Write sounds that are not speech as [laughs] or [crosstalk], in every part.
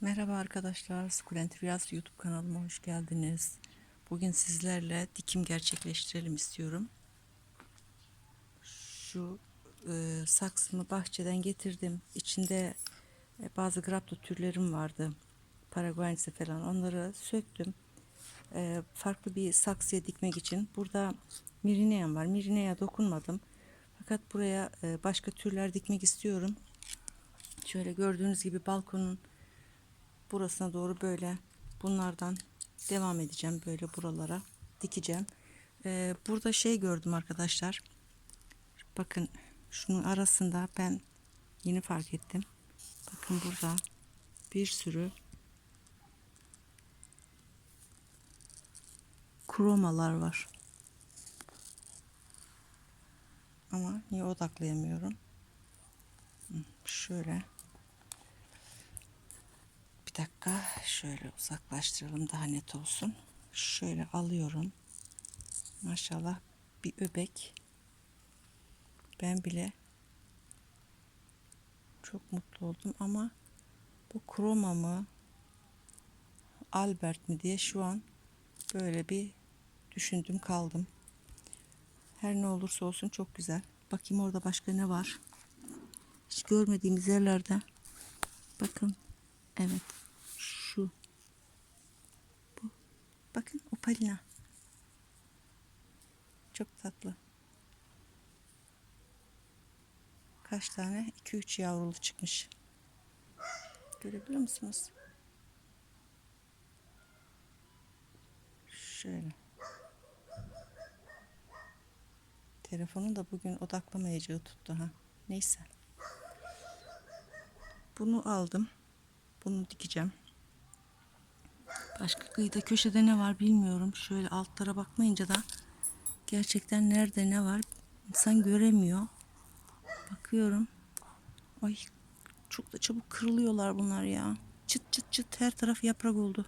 Merhaba arkadaşlar, Sukulent Rüyası YouTube kanalıma hoş geldiniz. Bugün sizlerle dikim gerçekleştirelim istiyorum. Şu e, saksımı bahçeden getirdim. İçinde e, bazı grapto türlerim vardı. Paraguayense falan onları söktüm. E, farklı bir saksıya dikmek için. Burada Mirinea'm var. Mirinea'ya dokunmadım. Fakat buraya e, başka türler dikmek istiyorum. Şöyle gördüğünüz gibi balkonun burasına doğru böyle bunlardan devam edeceğim böyle buralara dikeceğim. Ee, burada şey gördüm arkadaşlar. Bakın şunun arasında ben yeni fark ettim. Bakın burada bir sürü kromalar var. Ama niye odaklayamıyorum? Şöyle dakika şöyle uzaklaştıralım daha net olsun. Şöyle alıyorum. Maşallah bir öbek. Ben bile çok mutlu oldum ama bu kroma mı Albert mi diye şu an böyle bir düşündüm kaldım. Her ne olursa olsun çok güzel. Bakayım orada başka ne var. Hiç görmediğimiz yerlerde. Bakın. Evet. Şu. Bu. Bakın opalina. Çok tatlı. Kaç tane? 2-3 yavrulu çıkmış. Görebiliyor musunuz? Şöyle. Telefonu da bugün odaklamayacağı tuttu ha. Neyse. Bunu aldım. Bunu dikeceğim. Başka kıyıda köşede ne var bilmiyorum. Şöyle altlara bakmayınca da gerçekten nerede ne var insan göremiyor. Bakıyorum. Ay çok da çabuk kırılıyorlar bunlar ya. Çıt çıt çıt her taraf yaprak oldu.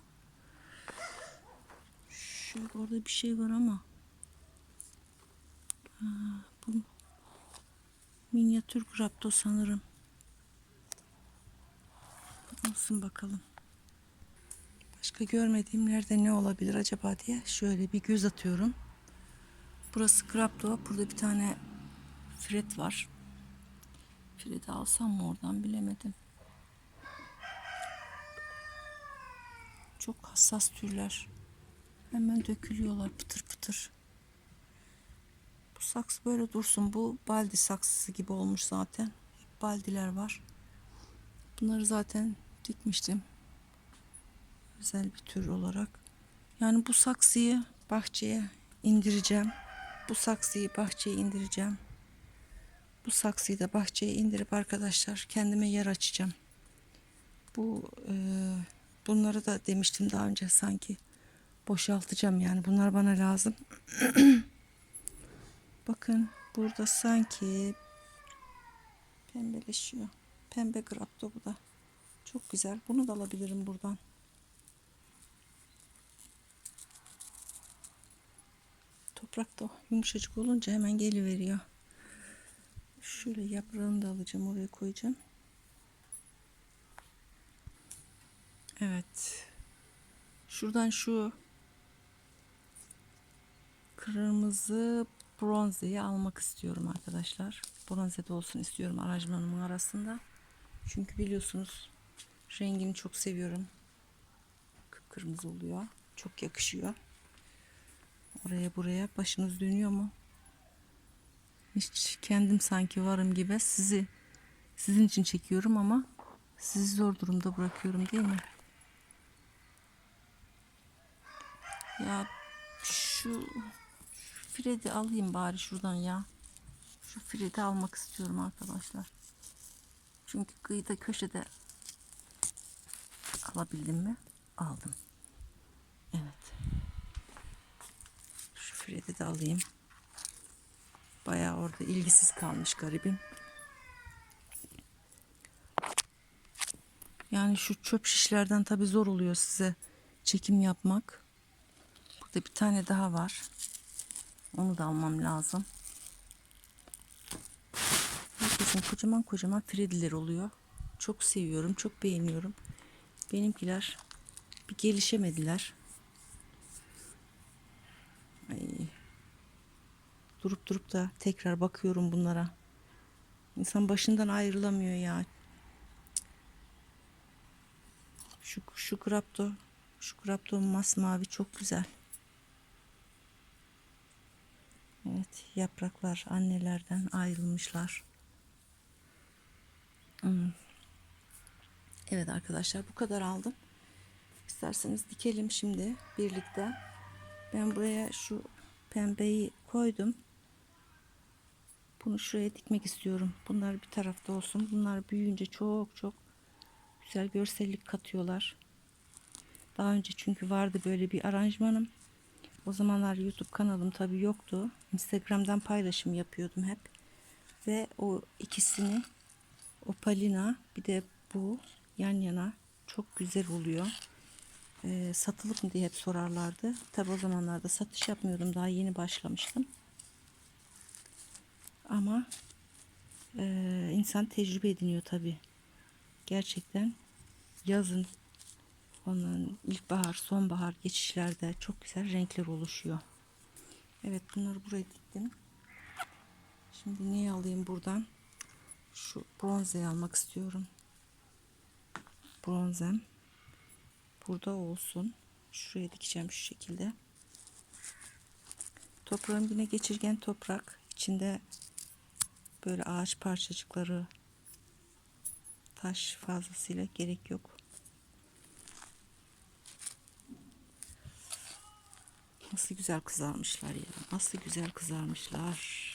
Şöyle orada bir şey var ama. Ha, bu minyatür grapto sanırım. Olsun bakalım. Başka görmediğim nerede ne olabilir acaba diye şöyle bir göz atıyorum. Burası Grapto. Burada bir tane Fred var. Fred'i alsam mı oradan bilemedim. Çok hassas türler. Hemen dökülüyorlar pıtır pıtır. Bu saksı böyle dursun. Bu baldi saksısı gibi olmuş zaten. Hep baldiler var. Bunları zaten dikmiştim. Özel bir tür olarak. Yani bu saksıyı bahçeye indireceğim. Bu saksıyı bahçeye indireceğim. Bu saksıyı da bahçeye indirip arkadaşlar kendime yer açacağım. Bu e, bunları da demiştim daha önce sanki boşaltacağım yani bunlar bana lazım. [clears throat] Bakın burada sanki pembeleşiyor. Pembe grapto bu da. Çok güzel. Bunu da alabilirim buradan. Toprak da yumuşacık olunca hemen geliveriyor. Şöyle yaprağını da alacağım. Oraya koyacağım. Evet. Şuradan şu kırmızı bronzeyi almak istiyorum arkadaşlar. Bronze de olsun istiyorum aranjmanımın arasında. Çünkü biliyorsunuz rengini çok seviyorum. Kıpkırmızı oluyor. Çok yakışıyor. Oraya buraya başınız dönüyor mu? Hiç kendim sanki varım gibi sizi sizin için çekiyorum ama sizi zor durumda bırakıyorum değil mi? Ya şu, şu Fred'i alayım bari şuradan ya. Şu Fred'i almak istiyorum arkadaşlar. Çünkü kıyıda köşede alabildim mi? Aldım. Evet. Fred'i de alayım. Bayağı orada ilgisiz kalmış garibim. Yani şu çöp şişlerden tabi zor oluyor size çekim yapmak. Burada bir tane daha var. Onu da almam lazım. Herkesin kocaman kocaman Freddy'ler oluyor. Çok seviyorum, çok beğeniyorum. benimkiler bir gelişemediler. Ay. Durup durup da tekrar bakıyorum bunlara. İnsan başından ayrılamıyor ya. Şu şu grapto, şu grapto masmavi çok güzel. Evet, yapraklar annelerden ayrılmışlar. Hmm. Evet arkadaşlar bu kadar aldım. İsterseniz dikelim şimdi birlikte. Ben buraya şu pembeyi koydum. Bunu şuraya dikmek istiyorum. Bunlar bir tarafta olsun. Bunlar büyüyünce çok çok güzel görsellik katıyorlar. Daha önce çünkü vardı böyle bir aranjmanım. O zamanlar YouTube kanalım tabi yoktu. Instagram'dan paylaşım yapıyordum hep. Ve o ikisini Opalina bir de bu yan yana çok güzel oluyor. Ee, satılık mı diye hep sorarlardı. Tabi o zamanlarda satış yapmıyordum. Daha yeni başlamıştım. Ama e, insan tecrübe ediniyor tabi. Gerçekten yazın onun ilkbahar, sonbahar geçişlerde çok güzel renkler oluşuyor. Evet bunları buraya diktim. Şimdi neyi alayım buradan? Şu bronzeyi almak istiyorum. Bronzem. Burada olsun. Şuraya dikeceğim şu şekilde. Toprağım yine geçirgen toprak. İçinde böyle ağaç parçacıkları taş fazlasıyla gerek yok. Nasıl güzel kızarmışlar ya. Nasıl güzel kızarmışlar.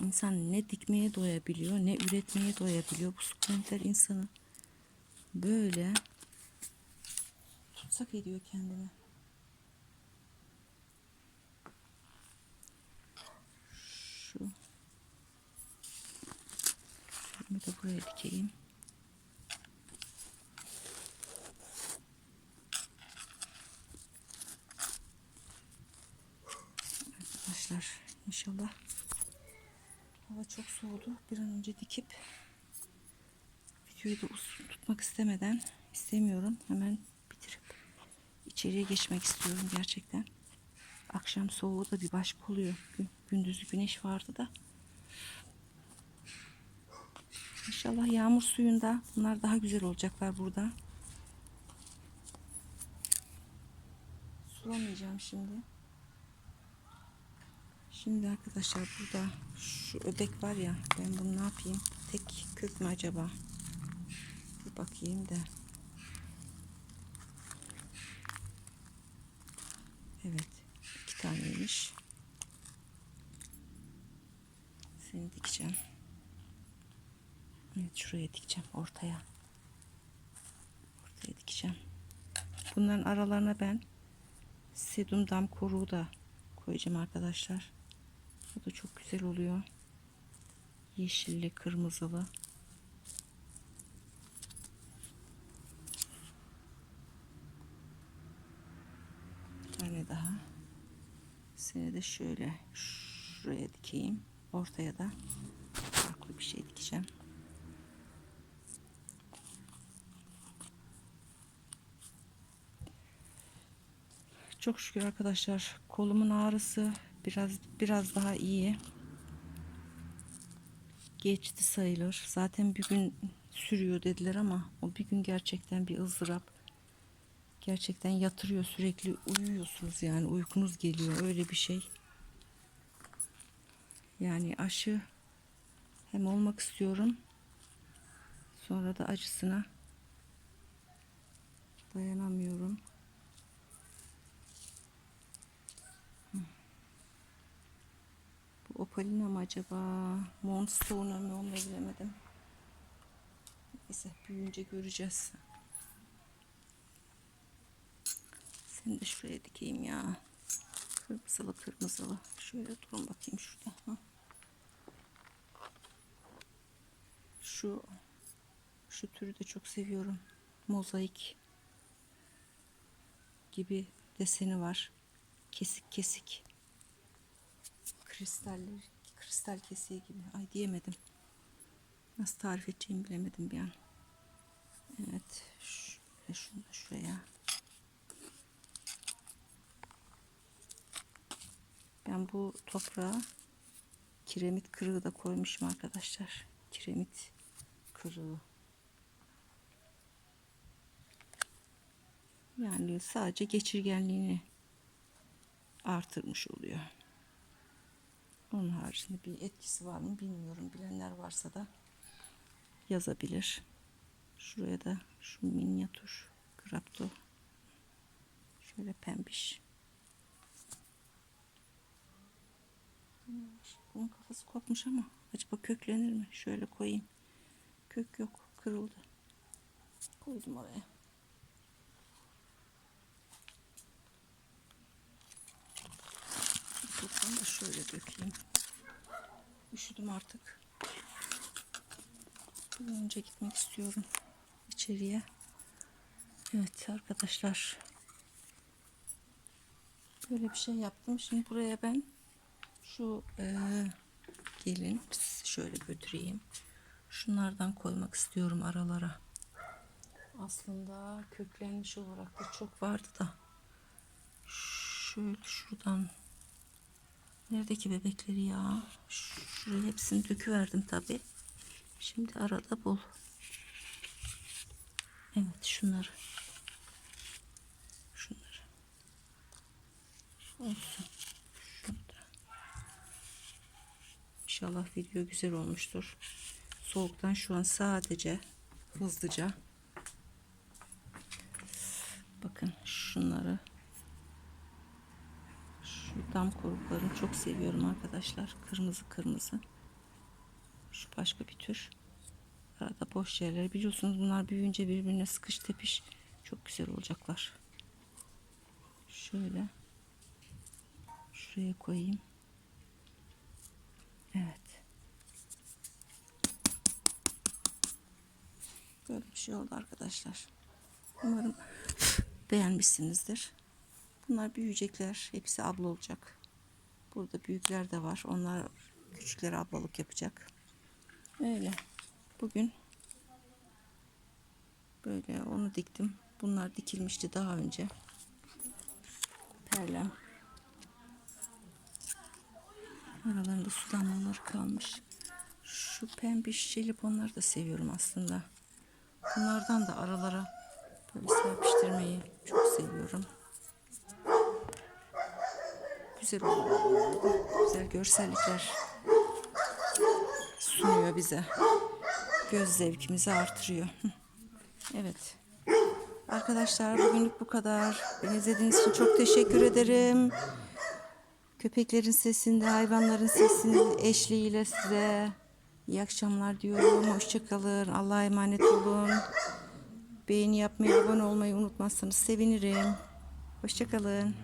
İnsan ne dikmeye doyabiliyor ne üretmeye doyabiliyor. Bu sukulentler insanı böyle tutsak ediyor kendini. Şu da buraya dikeyim. Arkadaşlar inşallah hava çok soğudu. Bir an önce dikip videoyu da uzun tutmak istemeden istemiyorum. Hemen bitirip içeriye geçmek istiyorum gerçekten. Akşam soğuğu da bir başka oluyor. Gün, gündüzü güneş vardı da. İnşallah yağmur suyunda bunlar daha güzel olacaklar burada. Sulamayacağım şimdi. Şimdi arkadaşlar burada şu öbek var ya ben bunu ne yapayım? Tek kök mü acaba? Bir bakayım da. Evet. iki taneymiş. Seni dikeceğim. Evet şuraya dikeceğim ortaya. Ortaya dikeceğim. Bunların aralarına ben sedum dam koruğu da koyacağım arkadaşlar. Bu da çok güzel oluyor. Yeşilli, kırmızılı. Bir tane daha. Seni de şöyle şuraya dikeyim. Ortaya da farklı bir şey dikeceğim. Çok şükür arkadaşlar kolumun ağrısı biraz biraz daha iyi. Geçti sayılır. Zaten bir gün sürüyor dediler ama o bir gün gerçekten bir ızdırap. Gerçekten yatırıyor sürekli uyuyorsunuz yani uykunuz geliyor öyle bir şey. Yani aşı hem olmak istiyorum. Sonra da acısına dayanamıyorum. Opalina mı acaba? Moonstone mı onu bilemedim. Neyse büyüyünce göreceğiz. Seni de şuraya dikeyim ya. Kırmızılı kırmızılı. Şöyle durun bakayım şurada. Hı. Şu şu türü de çok seviyorum. Mozaik gibi deseni var. Kesik kesik. Kristaller, kristal kesiği gibi. Ay diyemedim. Nasıl tarif edeceğimi bilemedim bir an. Evet. Şöyle şunu da şuraya. Ben bu toprağa kiremit kırığı da koymuşum arkadaşlar. Kiremit kırığı. Yani sadece geçirgenliğini artırmış oluyor. Onun haricinde bir etkisi var mı bilmiyorum. Bilenler varsa da yazabilir. Şuraya da şu minyatür grapto şöyle pembiş. Bunun kafası kopmuş ama acaba köklenir mi? Şöyle koyayım. Kök yok. Kırıldı. Koydum oraya. Toprağını da şöyle dökeyim. Üşüdüm artık. Bir önce gitmek istiyorum içeriye. Evet arkadaşlar. Böyle bir şey yaptım. Şimdi buraya ben şu eee, gelin şöyle götüreyim. Şunlardan koymak istiyorum aralara. Aslında köklenmiş olarak da çok vardı da. Şöyle şuradan Neredeki bebekleri ya? Şuraya hepsini döküverdim tabi. Şimdi arada bul. Evet şunları. Şunları. Olsun. Şurada. İnşallah video güzel olmuştur. Soğuktan şu an sadece hızlıca bakın şunları şu dam koruklarını çok seviyorum arkadaşlar. Kırmızı kırmızı. Şu başka bir tür. Arada boş yerler. Biliyorsunuz bunlar büyüyünce birbirine sıkış tepiş çok güzel olacaklar. Şöyle. Şuraya koyayım. Evet. Böyle bir şey oldu arkadaşlar. Umarım [laughs] beğenmişsinizdir. Bunlar büyüyecekler. Hepsi abla olacak. Burada büyükler de var. Onlar küçükler ablalık yapacak. Öyle. Bugün böyle onu diktim. Bunlar dikilmişti daha önce. Perlem. Aralarında su damlaları kalmış. Şu pembiş jelibonları da seviyorum aslında. Bunlardan da aralara böyle serpiştirmeyi çok seviyorum güzel oluyor. Güzel görsellikler sunuyor bize. Göz zevkimizi artırıyor. [laughs] Evet. Arkadaşlar bugünlük bu kadar. Beni izlediğiniz için çok teşekkür ederim. Köpeklerin sesinde, hayvanların sesinin eşliğiyle size iyi akşamlar diyorum. Hoşçakalın. Allah'a emanet olun. Beğeni yapmayı, abone olmayı unutmazsanız sevinirim. Hoşçakalın.